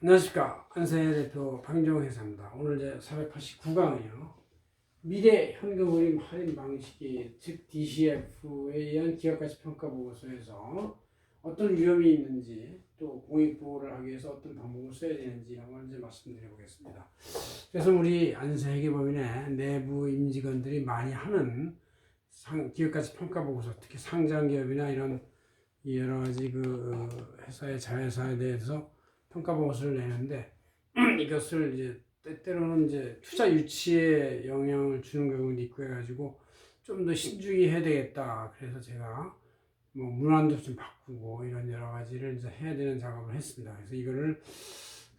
안녕하십니까 안세혜 대표 방정호 회사입니다. 오늘 이제 489강이요. 미래 현금 흐림 할인 방식이 즉 DCF에 의한 기업 가치 평가 보고서에서 어떤 위험이 있는지 또 공익 보호를 하기 위해서 어떤 방법을 써야 되는지 걸 이제 말씀드려 보겠습니다. 그래서 우리 안세회계법인의 내부 임직원들이 많이 하는 상, 기업 가치 평가 보고서 특히 상장 기업이나 이런 여러 가지 그 어, 회사의 자회사에 대해서 평가 보고서를 내는데 이것을 이제 때때로는 이제 투자 유치에 영향을 주는 경우도 있고 해가지고 좀 더 신중히 해야 되겠다. 그래서 제가 뭐 문안도 좀 바꾸고 이런 여러 가지를 이제 해야 되는 작업을 했습니다. 그래서 이거를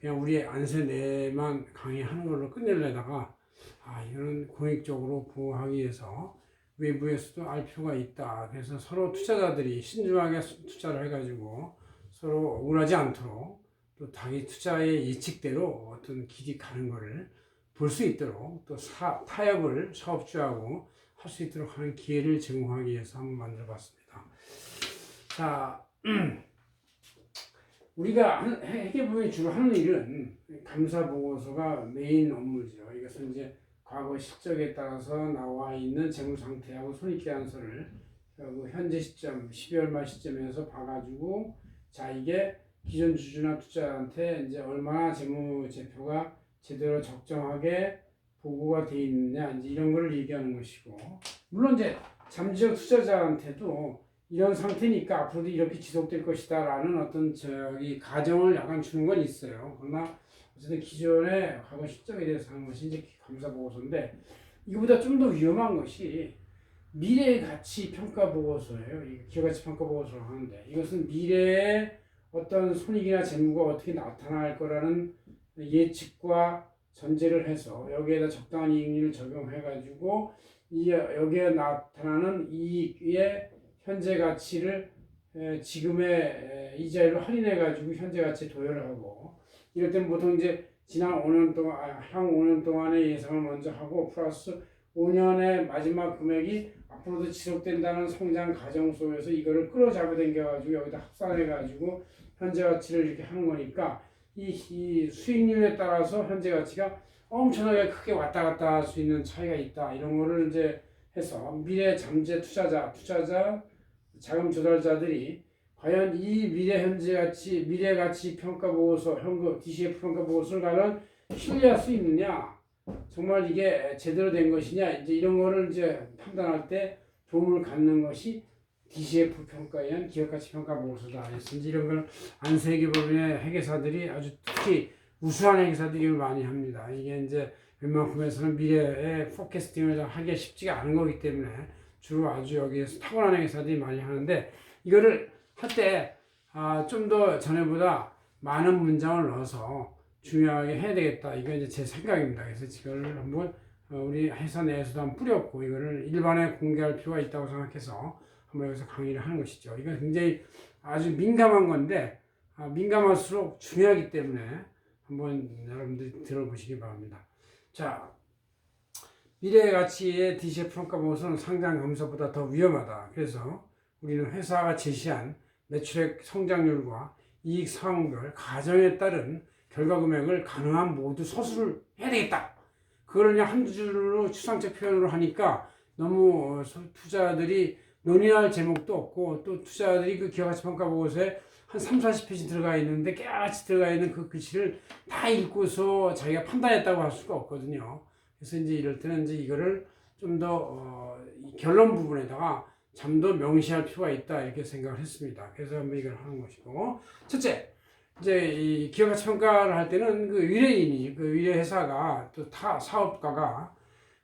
그냥 우리 안세 내만 강의하는 걸로 끝내려다가 아 이거는 공익적으로 보호하기 위해서 외부에서도 알 필요가 있다. 그래서 서로 투자자들이 신중하게 투자를 해가지고 서로 억울하지 않도록 또 자기 투자의 예측대로 어떤 길이 가는 거를 볼수 있도록 또 사, 타협을 사업주하고 할 수 있도록 하는 기회를 제공하기 위해서 한번 만들어 봤습니다. 자, 우리가 회계부에 주로 하는 일은 감사 보고서가 메인 업무죠. 이것은 이제 과거 실적에 따라서 나와 있는 재무 상태하고 손익계산서를 그 현재 시점 12월 말 시점에서 봐가지고 자 이게 기존 주주나 투자한테 이제 얼마나 재무 제표가 제대로 적정하게 보고가 돼 있느냐 이제 이런 거를 얘기하는 것이고 물론 이제 잠재적 투자자한테도 이런 상태니까 앞으로도 이렇게 지속될 것이다라는 어떤 저기 가정을 약간 주는 건 있어요. 그러나 어쨌든 기존의 과거 실적에 대해서 하는 것이 이제 감사 보고서인데 이거보다 좀 더 위험한 것이 미래 가치 평가 보고서예요. 이 기업 가치 평가 보고서를 하는데 이것은 미래의 어떤 손익이나 재무가 어떻게 나타날 거라는 예측과 전제를 해서 여기에다 적당한 이익률을 적용해 가지고 이 여기에 나타나는 이익의 현재 가치를 에, 지금의 에, 이자율로 할인해 가지고 현재 가치에 도혈을 하고 이럴 땐 보통 이제 지난 5년 동안 아, 향 5년 동안의 예상을 먼저 하고 플러스 5년의 마지막 금액이 앞으로도 지속된다는 성장 가정 속에서 이거를 끌어잡아 당겨가지고 여기다 합산해가지고 현재 가치를 이렇게 하는 거니까 이, 이 수익률에 따라서 현재 가치가 엄청나게 크게 왔다 갔다 할 수 있는 차이가 있다. 이런 거를 이제 해서 미래 잠재 투자자 투자자 자금 조달자들이 과연 이 미래 현재 가치 미래 가치 평가 보고서 현금 DCF 평가 보고서를 과연 신뢰할 수 있느냐 정말 이게 제대로 된 것이냐 이제 이런 거를 이제 판단할 때 도움을 갖는 것이 DCF 평가에 의한 기업가치 평가 보고서다. 이제 이런 걸 안세계법인의 회계사들이 아주 특히 우수한 회계사들이 많이 합니다. 이게 이제 웬만큼에서는 미래의 포캐스팅을 하기가 쉽지가 않은 거기 때문에 주로 아주 여기에서 타고난 회계사들이 많이 하는데 이거를 할때 아, 좀더 전에보다 많은 문장을 넣어서 중요하게 해야 되겠다. 이거 이제 제 생각입니다. 그래서 이거를 한번 어, 우리 회사 내에서도 한번 뿌렸고 이거를 일반에 공개할 필요가 있다고 생각해서 한번 여기서 강의를 하는 것이죠. 이건 굉장히 아주 민감한 건데 아, 민감할수록 중요하기 때문에 한번 여러분들이 들어보시기 바랍니다. 자, 미래 가치의 DCF 평가 보고서는 상장 감사보다 더 위험하다. 그래서 우리는 회사가 제시한 매출액 성장률과 이익 상황별 가정에 따른 결과 금액을 가능한 모두 서술을 해야 되겠다. 그걸 그냥 한 줄로 추상적 표현으로 하니까 너무 어, 소- 투자자들이 논의할 제목도 없고 또 투자자들이 그 기업가치 평가 보고서에 한 3, 40페이지 들어가 있는데 깨알같이 들어가 있는 그 글씨를 다 읽고서 자기가 판단했다고 할 수가 없거든요. 그래서 이제 이럴 때는 이제 이거를 좀더 어, 이 결론 부분에다가 좀더 명시할 필요가 있다 이렇게 생각을 했습니다. 그래서 한번 이걸 하는 것이고 첫째 이제 이 기업 가치 평가를 할 때는 그 의뢰인이 그 의뢰 회사가 또 타 사업가가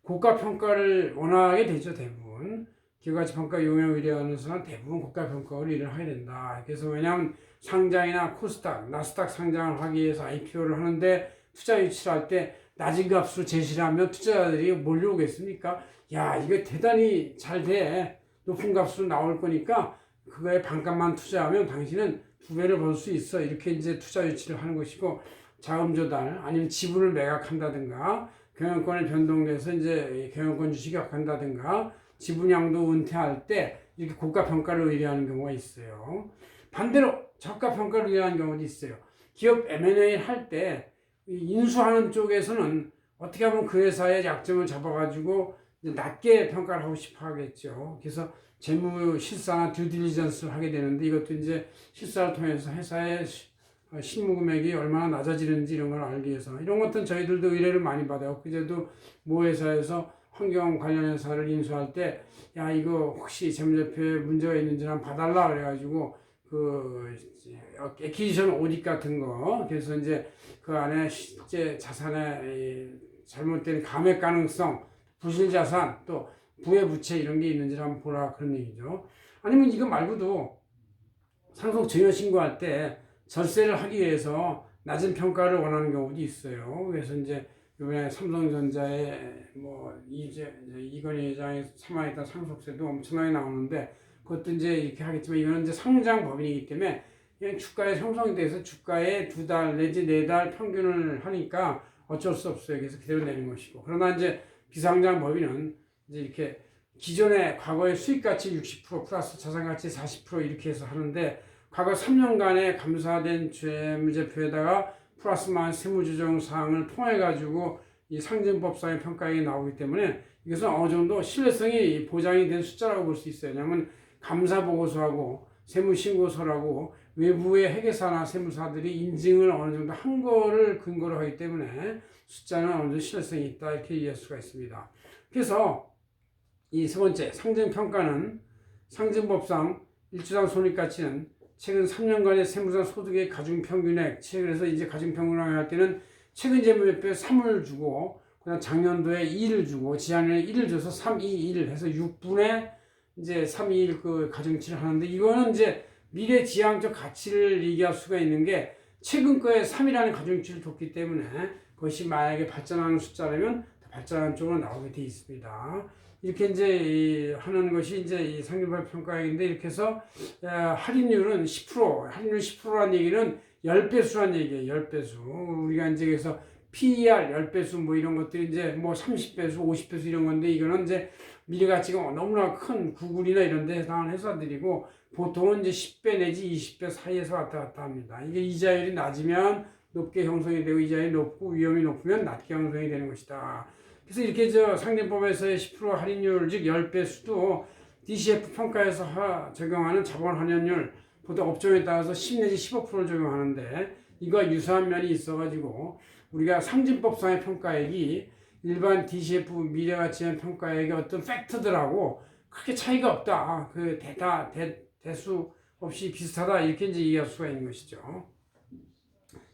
고가 평가를 원하게 되죠 대부분 기업 가치 평가 용역 의뢰하는 사람 대부분 고가 평가를 일을 하게 된다. 그래서 왜냐하면 상장이나 코스닥, 나스닥 상장을 하기 위해서 IPO를 하는데 투자 유치를 할 때 낮은 값으로 제시를 하면 투자자들이 몰려오겠습니까? 야 이거 대단히 잘 돼. 높은 값으로 나올 거니까 그거에 반값만 투자하면 당신은 두 배를 벌 수 있어. 이렇게 이제 투자 유치를 하는 것이고 자금 조달 아니면 지분을 매각한다든가 경영권을 변동돼서 이제 경영권 주식이 약한다든가 지분양도 은퇴할 때 이렇게 고가 평가를 의뢰하는 경우가 있어요. 반대로 저가 평가를 의뢰하는 경우도 있어요. 기업 M&A 할 때 인수하는 쪽에서는 어떻게 하면 그 회사의 약점을 잡아가지고 낮게 평가를 하고 싶어 하겠죠. 그래서 재무 실사나 듀딜리전스를 하게 되는데 이것도 이제 실사를 통해서 회사의 시- 어, 실무 금액이 얼마나 낮아지는지 이런 걸 알기 위해서 이런 것들은 저희들도 의뢰를 많이 받아요. 그제도 모 회사에서 환경 관련 회사를 인수할 때 야 이거 혹시 재무제표에 문제가 있는지 한번 봐달라 그래가지고 그 에퀴지션 오딕 같은 거 그래서 이제 그 안에 실제 자산의 이 잘못된 감액 가능성 부실 자산 또 부의 부채 이런 게 있는지 한번 보라 그런 얘기죠. 아니면 이거 말고도 상속 증여 신고할 때 절세를 하기 위해서 낮은 평가를 원하는 경우도 있어요. 그래서 이제 이번에 삼성전자의 뭐 이제 이건희 회장이 참여했던 상속세도 엄청나게 나오는데 그것도 이제 이렇게 하겠지만 이거는 이제 상장 법인이기 때문에 주가의 형성이 돼서 주가의 두 달 내지 네 달 평균을 하니까 어쩔 수 없어요. 그래서 그대로 내는 것이고 그러나 이제 비상장 법인은 이제 이렇게 기존의 과거의 수익 가치 60% 플러스 자산 가치 40% 이렇게 해서 하는데 과거 3년간의 감사된 재무제표에다가 플러스 마이너스 세무조정 사항을 통해 가지고 이 상징법상의 평가액이 나오기 때문에 이것은 어느 정도 신뢰성이 보장이 된 숫자라고 볼 수 있어요. 왜냐하면 감사 보고서하고 세무 신고서라고 외부의 회계사나 세무사들이 인증을 어느 정도 한 거를 근거로 하기 때문에 숫자는 어느 정도 신뢰성이 있다 이렇게 이해할 수가 있습니다. 그래서 이 세 번째 상증 평가는 상증법상 일주당 손익가치는 최근 3년간의 세무사 소득의 가중 평균액, 그래서 이제 가중 평균을 할 때는 최근 재무제표에 3을 주고 그다음 작년도에 2를 주고 지난해에 1을 줘서 3, 2, 1 해서 6분의 이제 3, 2, 1 그 가중치를 하는데 이거는 이제 미래 지향적 가치를 얘기할 수가 있는 게 최근 거에 3이라는 가중치를 뒀기 때문에 그것이 만약에 발전하는 숫자라면 더 발전하는 쪽으로 나오게 돼 있습니다. 이렇게 이제 이 하는 것이 이제 이 상품발 평가액인데 이렇게 해서 어, 할인율은 10% 할인율 10%라는 얘기는 10배수란 얘기예요. 10배수. 우리가 이제 그래서 PER 10배수 뭐 이런 것들이 이제 뭐 30배수, 50배수 이런 건데 이거는 이제 미래 가치가 너무나 큰 구글이나 이런 데 해당하는 회사들이고 보통은 이제 10배 내지 20배 사이에서 왔다 갔다 합니다. 이게 이자율이 낮으면 높게 형성이 되고 이자율이 높고 위험이 높으면 낮게 형성이 되는 것이다. 그래서 이렇게 저 상대법에서의 10% 할인율 즉 10배 수도 DCF 평가에서 하- 적용하는 자본 환원율 보통 업종에 따라서 10 내지 15%를 적용하는데 이거 유사한 면이 있어가지고 우리가 상징법상의 평가액이 일반 DCF 미래 가치의 평가액의 어떤 팩트들하고 크게 차이가 없다. 그 대다 대, 대수 없이 비슷하다 이렇게 이제 이해할 수가 있는 것이죠.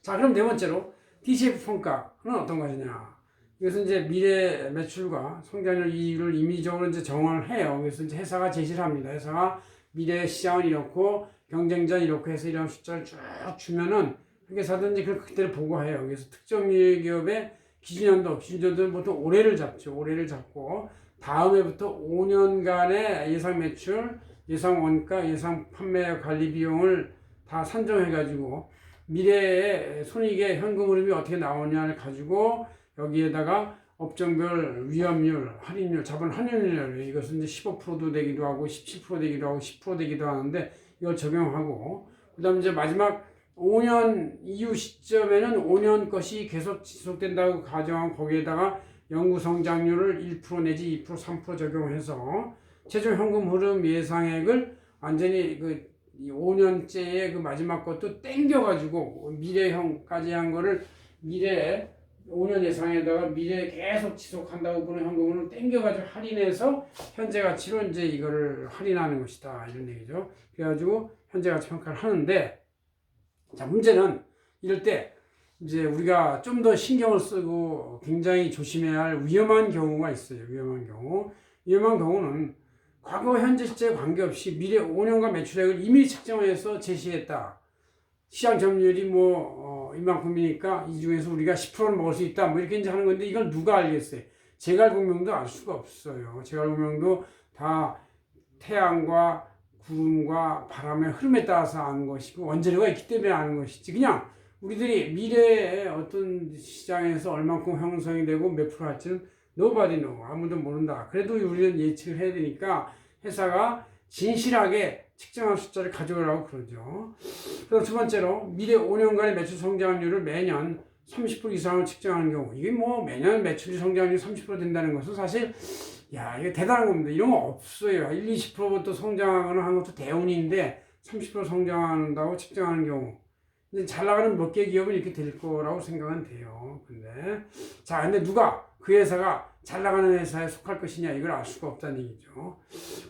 자 그럼 네 번째로 DCF 평가는 어떤 것이냐? 이것은 이제 미래 매출과 성장률 이익을 임의적으로 이제 정언을 해요. 그래서 이제 회사가 제시를 합니다. 회사가 미래 시장은 이렇고 경쟁자는 이렇고 해서 이런 숫자를 쭉 주면은 회사든지 그걸 그때를 보고해요. 그래서 특정 기업의 기준연도, 기준연도는 보통 올해를 잡죠. 올해를 잡고 다음 해부터 5년간의 예상 매출, 예상 원가, 예상 판매 관리 비용을 다 산정해가지고 미래의 손익의 현금 흐름이 어떻게 나오냐를 가지고 여기에다가 업종별 위험률, 할인율, 자본 환율 이것은 이제 15%도 되기도 하고 17% 되기도 하고 10% 되기도 하는데 이걸 적용하고 그다음 이제 마지막 5년 이후 시점에는 5년 것이 계속 지속된다고 가정하고 거기에다가 연구 성장률을 1% 내지 2% 3% 적용해서 최종 현금 흐름 예상액을 완전히 그 5년째의 그 마지막 것도 땡겨가지고 미래형까지 한 거를 미래 5년 예상에다가 미래에 계속 지속한다고 보는 현금을 땡겨가지고 할인해서 현재 가치로 이제 이거를 할인하는 것이다 이런 얘기죠. 그래가지고 현재 가치 평가를 하는데 자 문제는 이럴 때 이제 우리가 좀 더 신경을 쓰고 굉장히 조심해야 할 위험한 경우가 있어요. 위험한 경우 위험한 경우는 과거 현재 시제 관계없이 미래 5년간 매출액을 이미 책정해서 제시했다. 시장 점유율이 뭐 어, 이만큼이니까 이 중에서 우리가 10%는 먹을 수 있다. 뭐 이렇게 이제 하는 건데 이걸 누가 알겠어요? 제갈공명도 알 수가 없어요. 제갈공명도 다 태양과 구름과 바람의 흐름에 따라서 아는 것이고 원재료가 있기 때문에 아는 것이지. 그냥 우리들이 미래에 어떤 시장에서 얼만큼 형성이 되고 몇 프로 할지는 nobody know. 아무도 모른다. 그래도 우리는 예측을 해야 되니까 회사가 진실하게 측정한 숫자를 가져오라고 그러죠. 그다음 두 번째로 미래 5년간의 매출 성장률을 매년 30% 이상을 측정하는 경우 이게 뭐 매년 매출 성장률이 30% 된다는 것은 사실 야 이거 대단한 겁니다. 이런 거 없어요. 1, 20%부터 성장하거나 하는 것도 대운인데 30% 성장한다고 측정하는 경우 이제 잘 나가는 몇 개 기업은 이렇게 될 거라고 생각은 돼요. 근데 자 근데 누가 그 회사가 잘 나가는 회사에 속할 것이냐 이걸 알 수가 없다는 얘기죠.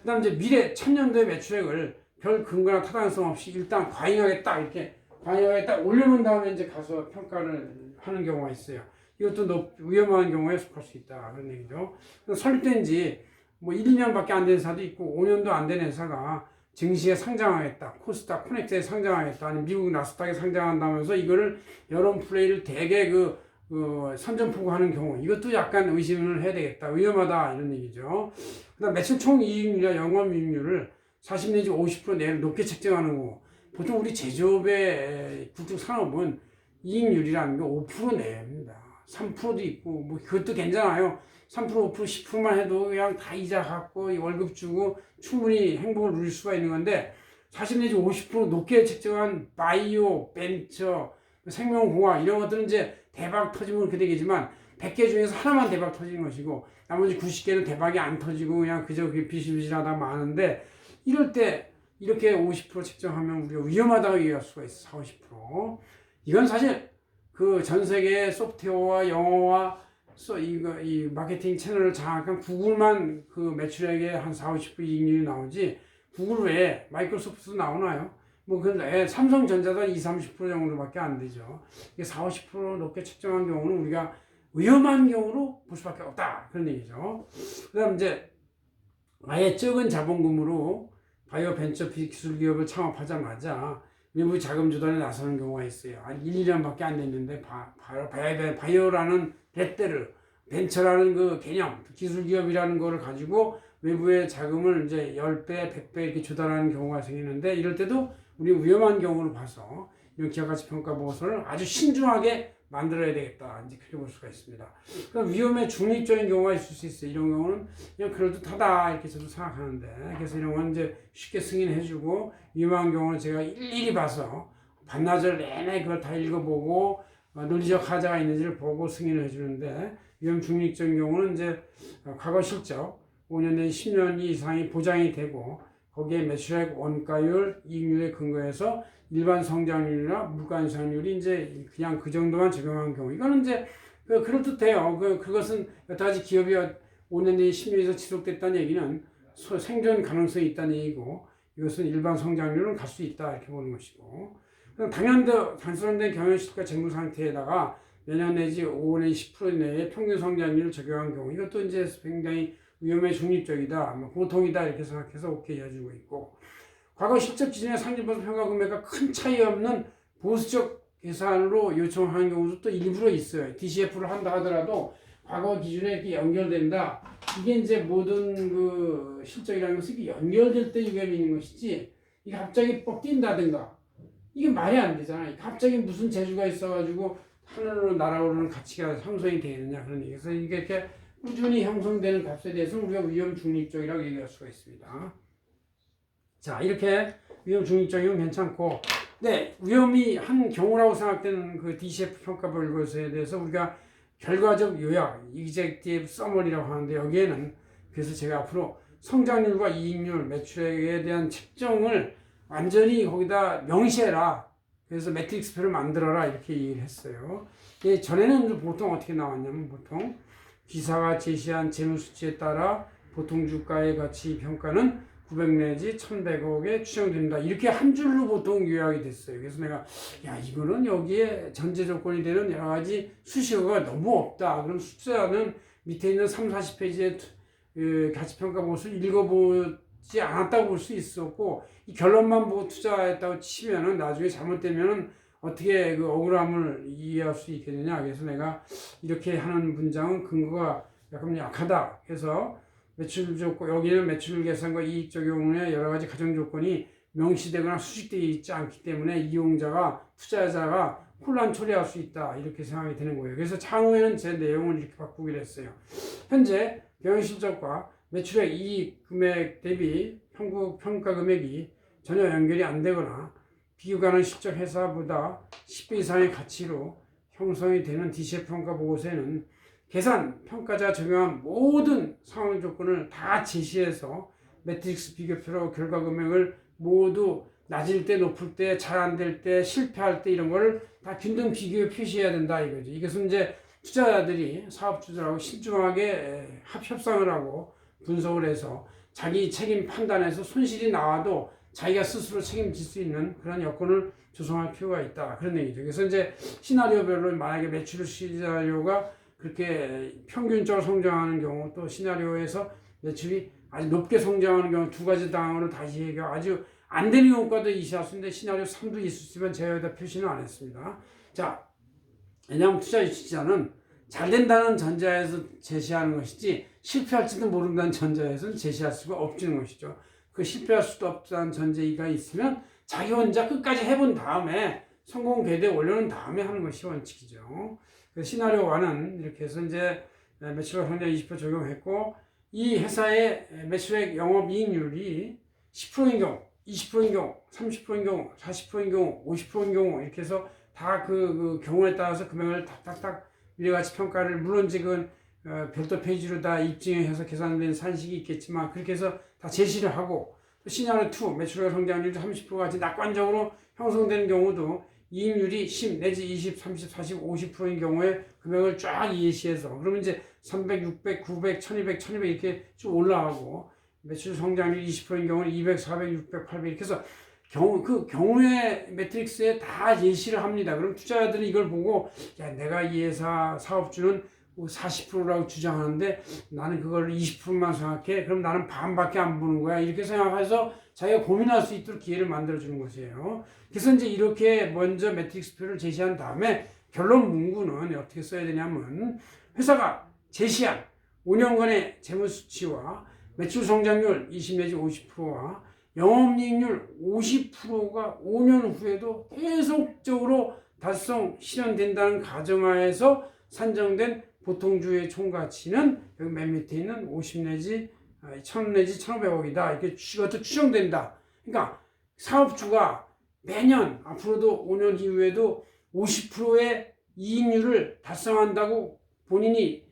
그 다음 이제 미래 천년도의 매출액을 별 근거나 타당성 없이 일단 과잉하겠다 이렇게 과잉하겠다 올려놓은 다음에 이제 가서 평가를 하는 경우가 있어요. 이것도 높, 위험한 경우에 속할 수 있다 그런 얘기죠. 설립된 지 뭐 1, 2년밖에 안 된 회사도 있고 5년도 안 된 회사가 증시에 상장하겠다. 코스닥, 코넥트에 상장하겠다. 아니면 미국 나스닥에 상장한다면서 이거를 여론 플레이를 되게 그, 그 선전포고 하는 경우 이것도 약간 의심을 해야 되겠다. 위험하다 이런 얘기죠. 그다음 매출 총 이익률이나 영업 이익률을 40 내지 50% 내외로 높게 책정하는 거. 보통 우리 제조업의 국적 산업은 이익률이라는 게 5% 내외입니다. 3%도 있고 뭐 그것도 괜찮아요. 3% 5% 10%만 해도 그냥 다 이자 갖고 월급 주고 충분히 행복을 누릴 수가 있는 건데 40 내지 50% 높게 책정한 바이오, 벤처, 생명공학 이런 것들은 이제 대박 터지면 그렇게 되겠지만 100개 중에서 하나만 대박 터지는 것이고 나머지 90개는 대박이 안 터지고 그냥 그저 그게 비실비실하다 마는데 이럴 때 이렇게 50% 책정하면 우리가 위험하다고 얘기할 수가 있어 40, 50% 이건 사실 그 전 세계 소프트웨어와 영어와 소 이거 이 마케팅 채널을 장악한 구글만 그 매출액의 한 4, 50% 이익률이 나오지 구글 외에 마이크로소프트도 나오나요? 뭐 근데 삼성전자도 2, 30% 정도밖에 안 되죠. 이게 4, 50% 높게 책정한 경우는 우리가 위험한 경우로 볼 수밖에 없다 그런 얘기죠. 그 다음 이제 아예 적은 자본금으로 바이오 벤처 기술 기업을 창업하자마자 외부 자금 조달에 나서는 경우가 있어요. 한 1, 2년밖에 안 됐는데 바이오, 바이오라는 레떼르 벤처라는 그 개념 기술 기업이라는 거를 가지고 외부의 자금을 이제 10배, 100배 이렇게 조달하는 경우가 생기는데 이럴 때도 우리 위험한 경우를 봐서 이런 기업가치 평가 보고서를 아주 신중하게 만들어야 되겠다. 이제 그렇게 볼 수가 있습니다. 그러니까 위험에 중립적인 경우가 있을 수 있어요. 이런 경우는 그냥 그럴듯하다 이렇게 저도 생각하는데 그래서 이런 건 이제 쉽게 승인해주고 위험한 경우는 제가 일일이 봐서 반나절 내내 그걸 다 읽어보고 어, 논리적 하자가 있는지를 보고 승인을 해주는데 위험 중립적인 경우는 이제 어, 과거 실적 5년 내지 10년 이상이 보장이 되고 거기에 매출액 원가율 이익률에 근거해서 일반 성장률이나 물가 인상률이 이제 그냥 그 정도만 적용한 경우 이거는 이제 그 그럴듯해요. 그 그것은 여러 가지 기업이 5년 내지 10년에서 지속됐다는 얘기는 소- 생존 가능성이 있다는 얘기고 이것은 일반 성장률은 갈 수 있다 이렇게 보는 것이고 그럼 당연한 단순화된 경영실과 재무 상태에다가 매년 내지 5 내지 10% 내에 평균 성장률을 적용한 경우 이것도 이제 굉장히 위험에 중립적이다, 뭐 보통이다 이렇게 생각해서 오케이 해주고 있고 과거 실적 기준의 상징보수 평가 금액과 큰 차이 없는 보수적 계산으로 요청하는 경우도 또 일부러 있어요. DCF를 한다 하더라도 과거 기준에 이렇게 연결된다. 이게 이제 모든 그 실적이라는 것은 이게 연결될 때 위험이 있는 것이지 이게 갑자기 뻑 뛴다든가 이게 말이 안 되잖아요. 갑자기 무슨 재주가 있어가지고 하늘로 날아오르는 가치가 형성이 되느냐 그런 얘기. 그래서 이게 이렇게 꾸준히 형성되는 값에 대해서는 우리가 위험 중립적이라고 얘기할 수가 있습니다. 자 이렇게 위험 중립적이면 괜찮고, 네 위험이 한 경우라고 생각되는 그 DCF 평가 결과서에 대해서 우리가 결과적 요약, 이젝티브 서머리라고 하는데 여기에는 그래서 제가 앞으로 성장률과 이익률, 매출액에 대한 책정을 완전히 거기다 명시해라. 그래서 매트릭스표를 만들어라 이렇게 얘기를 했어요. 예, 전에는 보통 어떻게 나왔냐면 보통 기사가 제시한 재무수치에 따라 보통 주가의 가치 평가는 900 내지 1100억에 추정됩니다. 이렇게 한 줄로 보통 요약이 됐어요. 그래서 내가 야 이거는 여기에 전제 조건이 되는 여러 가지 수식어가 너무 없다. 그럼 숫자는 밑에 있는 3, 40페이지의 그 가치평가 보고서를 읽어보지 않았다고 볼 수 있었고 이 결론만 보고 투자했다고 치면은 나중에 잘못되면은 어떻게 그 억울함을 이해할 수 있겠느냐. 그래서 내가 이렇게 하는 문장은 근거가 약간 약하다. 그래서 매출 조건 여기는 매출 계산과 이익 적용의 여러 가지 가정 조건이 명시되거나 수식되어 있지 않기 때문에 이용자가 투자자가 혼란 초래할 수 있다 이렇게 생각이 되는 거예요. 그래서 향후에는 제 내용을 이렇게 바꾸기로 했어요. 현재 경영 실적과 매출액 이익 금액 대비 평가 금액이 전혀 연결이 안 되거나 비교가는 실적 회사보다 10배 이상의 가치로 형성이 되는 DCF 평가 보고서에는 계산 평가자 적용한 모든 상황 조건을 다 제시해서 매트릭스 비교표로 결과 금액을 모두 낮을 때 높을 때 잘 안 될 때 실패할 때 이런 거를 다 균등 비교에 표시해야 된다 이거죠. 이것은 이제 투자자들이 사업주들하고 신중하게 협상을 하고 분석을 해서 자기 책임 판단에서 손실이 나와도 자기가 스스로 책임질 수 있는 그런 여건을 조성할 필요가 있다 그런 얘기죠. 그래서 이제 시나리오별로 만약에 매출 시나리오가 그렇게 평균적으로 성장하는 경우 또 시나리오에서 매출이 아주 높게 성장하는 경우 두 가지 당으로 다시 얘기가 아주 안 되는 경우까지 이시할 수 있는데 시나리오 3도 있을 수 있지만 제가 여기다 표시는 안 했습니다. 자, 왜냐하면 투자 유치자는 잘 된다는 전제에서 제시하는 것이지 실패할지도 모른다는 전제에서는 제시할 수가 없는 것이죠. 그 실패할 수도 없다는 전제가 있으면 자기 혼자 끝까지 해본 다음에 성공 배대 올려놓은 다음에 하는 것이 원칙이죠. 그 시나리오 1은 이렇게 해서 이제 매출액 성장 20% 적용했고 이 회사의 매출액 영업이익률이 10%인 경우, 20%인 경우, 30%인 경우, 40%인 경우, 50%인 경우 이렇게 해서 다그 경우에 따라서 금액을 딱딱딱 위례같이 평가를 물론 지금 어, 별도 페이지로 다 입증해서 계산된 산식이 있겠지만 그렇게 해서 다 제시를 하고 또 시나리오 2 매출액 성장률이 30% 같이 낙관적으로 형성되는 경우도 이익률이 10 내지 20, 30, 40, 50%인 경우에 금액을 쫙 예시해서 그러면 이제 300, 600, 900, 1200, 1200 이렇게 쭉 올라가고 매출 성장률 20%인 경우는 200, 400, 600, 800 이렇게 해서 경우 그 경우의 매트릭스에 다 예시를 합니다. 그럼 투자자들이 이걸 보고 야 내가 이 회사 사업주는 40%라고 주장하는데 나는 그걸 20%만 생각해. 그럼 나는 반밖에 안 보는 거야. 이렇게 생각해서 자기가 고민할 수 있도록 기회를 만들어 주는 것이에요. 그래서 이제 이렇게 먼저 매트릭스표를 제시한 다음에 결론 문구는 어떻게 써야 되냐면 회사가 제시한 5년간의 재무 수치와 매출 성장률 20 내지 50%와 영업이익률 50%가 5년 후에도 계속적으로 달성 실현된다는 가정하에서 산정된 보통주의 총가치는 여기 맨 밑에 있는 50 내지 1000 내지 1500억이다. 이렇게 추정된다. 그러니까 사업주가 매년 앞으로도 5년 이후에도 50%의 이익률을 달성한다고 본인이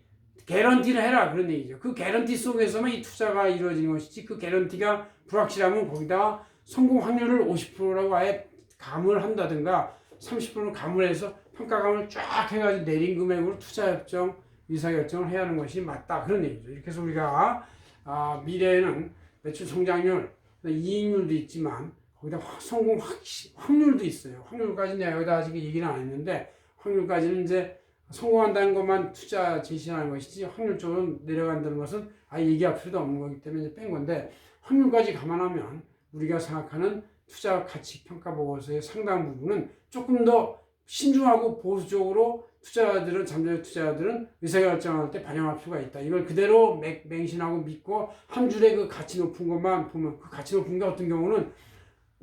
개런티를 해라 그런 얘기죠. 그 개런티 속에서만 이 투자가 이루어지는 것이지 그 개런티가 불확실하면 거기다가 성공 확률을 50%라고 아예 감을 한다든가 30%를 감을 해서 평가감을 쫙 해가지고 내린 금액으로 투자 협정, 의사 결정을 해야 하는 것이 맞다 그런 얘기죠. 이렇게 해서 우리가 아, 미래에는 매출 성장률, 이익률도 있지만 거기다 확- 성공 확, 확률도 있어요. 확률까지는 여기다 아직 얘기는 안 했는데 확률까지는 이제 성공한다는 것만 투자 제시하는 것이지 확률적으로 내려간다는 것은 아예 얘기할 필요도 없는 거기 때문에 뺀 건데 확률까지 감안하면 우리가 생각하는 투자 가치 평가 보고서의 상당 부분은 조금 더 신중하고 보수적으로 투자자들은 잠재 투자자들은 의사결정할 때 반영할 필요가 있다. 이걸 그대로 맹, 맹신하고 믿고 한 줄에 그 가치 높은 것만 보면 그 가치 높은 게 어떤 경우는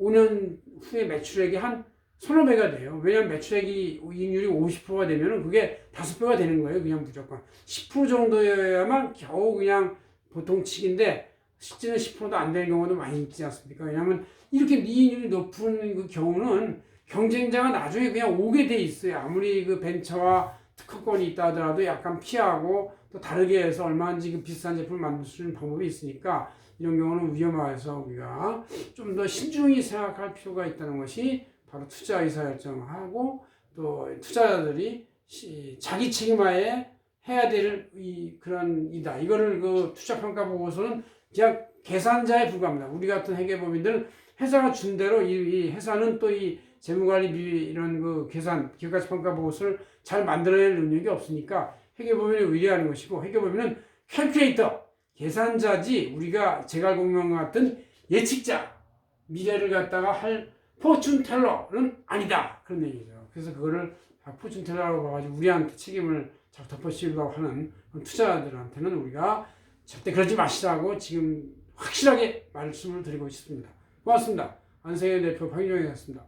5년 후에 매출액이 한 서너 배가 돼요. 왜냐면 매출액이 이익률이 50%가 되면은 그게 다섯 배가 되는 거예요. 그냥 무조건 10% 정도여야만 겨우 그냥 보통 치기인데 실제는 10%도 안 되는 경우도 많이 있지 않습니까? 왜냐하면 이렇게 이익률이 높은 그 경우는 경쟁자가 나중에 그냥 오게 돼 있어요. 아무리 그 벤처와 특허권이 있다 하더라도 약간 피하고 또 다르게 해서 얼마인지 그 비싼 제품을 만들 수 있는 방법이 있으니까 이런 경우는 위험해서 우리가 좀 더 신중히 생각할 필요가 있다는 것이 바로 투자 의사 결정하고 또 투자자들이 시- 자기 책임하에 해야 될 이 그런 이다. 이거를 그 투자 평가 보고서는 그냥 계산자에 불과합니다. 우리 같은 회계법인들은 회사가 준 대로 이, 이 회사는 또 이 재무관리 비 이런 그 계산 기업가치 평가 보고서를 잘 만들어낼 능력이 없으니까 회계법인에 의뢰하는 것이고 회계법인은 캘큘레이터 계산자지 우리가 제갈 공명 같은 예측자 미래를 갖다가 할 포춘 텔러는 아니다 그런 얘기죠. 그래서 그거를 포춘 텔러라고 봐가지고 우리한테 책임을 덮어씌우려고 하는 그런 투자자들한테는 우리가 절대 그러지 마시라고 지금 확실하게 말씀을 드리고 싶습니다. 고맙습니다. 안세현 대표 박인영이었습니다.